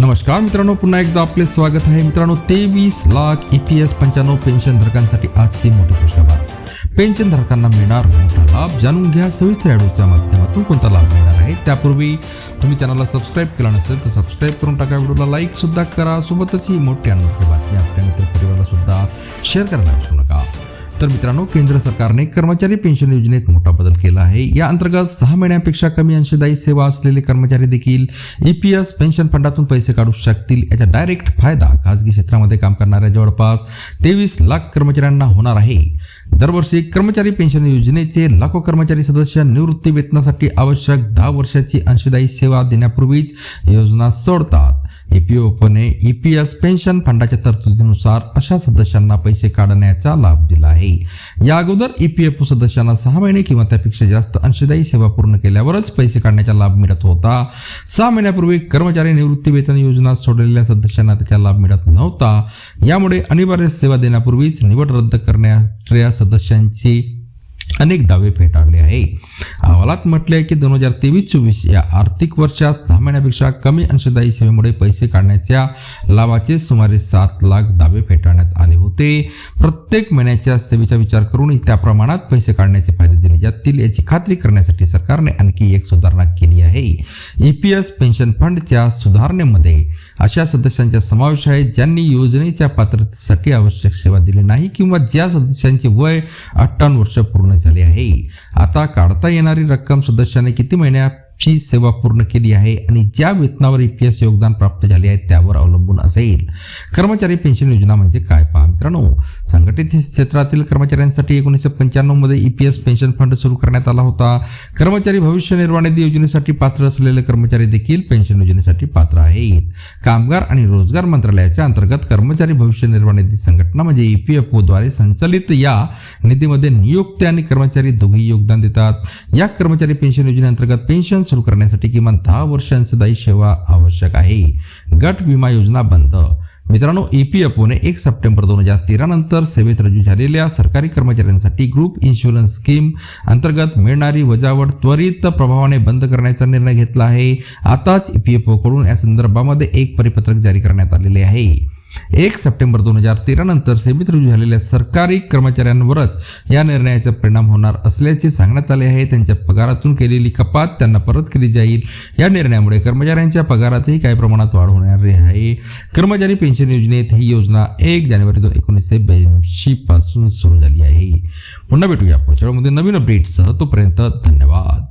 नमस्कार मित्रांनो पुन्हा एकदा आपले स्वागत आहे. मित्रांनो तेवीस लाख ई पी एस पंच्याण्णव पेन्शन धारकांसाठी आजची मोठी खुशखबर पेन्शन धारकांना मिळणार मोठा लाभ जाणून घ्या. सविस्तर ॲडोच्या माध्यमातून कोणता लाभ मिळणार आहे? त्यापूर्वी तुम्ही चॅनलला सबस्क्राईब केला नसेल तर सबस्क्राईब करून टाका. व्हिडिओला लाईक सुद्धा करा. सोबतच ही मोठी आनंदाची बातमी आपल्या मित्र परिवाराला सुद्धा शेअर करायला विसरू तर मित्रांनो केंद्र सरकारने कर्मचारी पेन्शन योजनेत मोठा बदल केला आहे. या अंतर्गत सहा महिन्यापेक्षा कमी अंशदायी सेवा असलेले कर्मचारी देखील ईपीएस पेन्शन फंडातून पैसे काढू शकतील. याचा डायरेक्ट फायदा खासगी क्षेत्रामध्ये काम करणाऱ्या जवळपास तेवीस लाख कर्मचाऱ्यांना होणार आहे. दरवर्षी कर्मचारी पेन्शन योजनेचे लाखो कर्मचारी सदस्य निवृत्ती वेतनासाठी आवश्यक दहा वर्षाची अंशदायी सेवा देण्यापूर्वीच योजना सोडतात. ईपीएफओने ईपीएस पेन्शन फंडाच्या तरतुदीनुसार अशा सदस्यांना पैसे काढण्याचा लाभ दिला आहे. या अगोदर ईपीएफओ सदस्यांना सहा महिने किंवा त्यापेक्षा जास्त अंशदायी सेवा पूर्ण केल्यावरच पैसे काढण्याचा लाभ मिळत होता. सहा महिन्यापूर्वी कर्मचारी निवृत्ती वेतन योजना सोडलेल्या सदस्यांना त्याचा लाभ मिळत नव्हता. यामुळे अनिवार्य सेवा देण्यापूर्वीच निवड रद्द करणाऱ्या सदस्यांची अनेक दावे फेटाळले आहे. अहवालात म्हटले आहे की दोन हजार तेवीस चोवीस या आर्थिक वर्षात सहा महिन्यापेक्षा कमी अंशदायी सेवेमुळे पैसे काढण्याच्या लाभाचे सुमारे सात लाख दावे फेटाळण्यात आले होते. प्रत्येक महिन्याच्या सेवेचा विचार करून त्या प्रमाणात पैसे काढण्याचे फायदे दिले जातील याची खात्री करण्यासाठी सरकारने आणखी एक सुधारणा केली आहे. ईपीएस पेन्शन फंडच्या सुधारणेमध्ये अशा सदस्यांचा समावेश आहे ज्यांनी योजनेच्या पात्रतेसाठी आवश्यक सेवा दिली नाही किंवा ज्या सदस्यांचे वय अठ्ठावन्न वर्ष पूर्ण झाले आहे. आता काढता येणारी रक्कम सदस्याने किती महिन्याची सेवा पूर्ण केली आहे आणि ज्या वेतनावर ईपीएस योगदान प्राप्त झाले आहे त्यावर अवलंबून असेल. कर्मचारी पेन्शन योजना म्हणजे काय पहा मित्रांनो? संघटित क्षेत्रातील कर्मचाऱ्यांसाठी एकोणीसशे पंच्याण्णवमध्ये ईपीएस पेन्शन फंड सुरू करण्यात आला होता. कर्मचारी भविष्य निर्वाह निधी योजनेसाठी पात्र असलेले कर्मचारी देखील पेन्शन योजनेसाठी पात्र आहेत. कामगार आणि रोजगार मंत्रालयाच्या अंतर्गत कर्मचारी भविष्य निर्वाह निधी संघटना म्हणजे ईपीएफओ द्वारे संचालित या निधीमध्ये नियुक्त आणि कर्मचारी दोघेही योगदान देतात. या कर्मचारी पेन्शन योजनेअंतर्गत पेन्शन सुरू करण्यासाठी किमान दहा वर्षांसदायी सेवा आवश्यक आहे. गट विमा योजना बंद मित्रांनो ईपीएफओने एक सप्टेंबर दोन हजार तेरा नंतर सेवेत रजू झालेल्या सरकारी कर्मचाऱ्यांसाठी ग्रुप इन्शुरन्स स्कीम अंतर्गत मिळणारी वजावट त्वरित प्रभावाने बंद करण्याचा निर्णय घेतला आहे. आताच ईपीएफओ कडून या संदर्भामध्ये एक परिपत्रक जारी करण्यात आलेले आहे. एक सप्टेंबर दोन हजार तेरा नंतर सेवेत रुजू झालेल्या सरकारी कर्मचाऱ्यांवरच या निर्णयाचा परिणाम होणार असल्याचे सांगण्यात आले आहे. त्यांच्या पगारातून केलेली कपात त्यांना परत केली जाईल. या निर्णयामुळे कर्मचाऱ्यांच्या पगारातही काही प्रमाणात वाढ होणार आहे. कर्मचारी पेन्शन योजनेत ही योजना एक जानेवारी दोन एकोणीसशे ब्याऐंशी पासून सुरू झाली आहे. पुन्हा भेटूया पुढच्या नवीन अपडेटसह तोपर्यंत धन्यवाद.